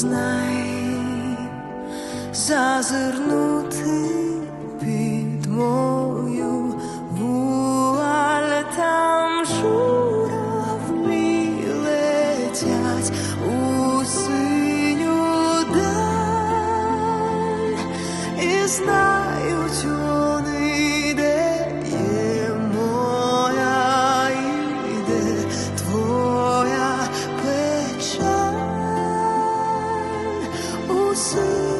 знай, зазирнути у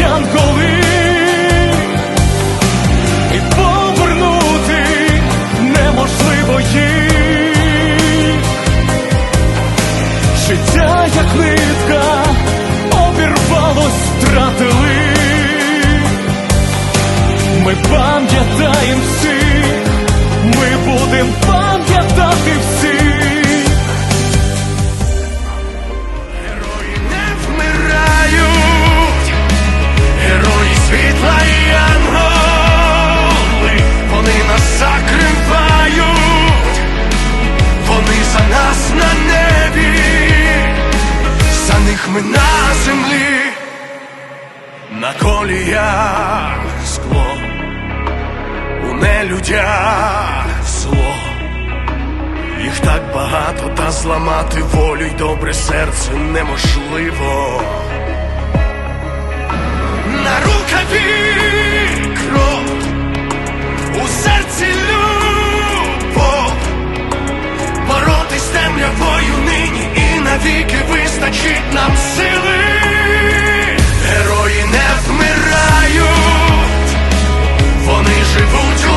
Янголи, і повернути неможливо їх. Життя, як нитка, обірвалось, втратили. Ми пам'ятаємо коліях скло, у нелюдях зло. Їх так багато, та зламати волю й добре серце неможливо. На рукаві кров, у серці любов, боротись темрявою нині і навіки вистачить нам сили. Você.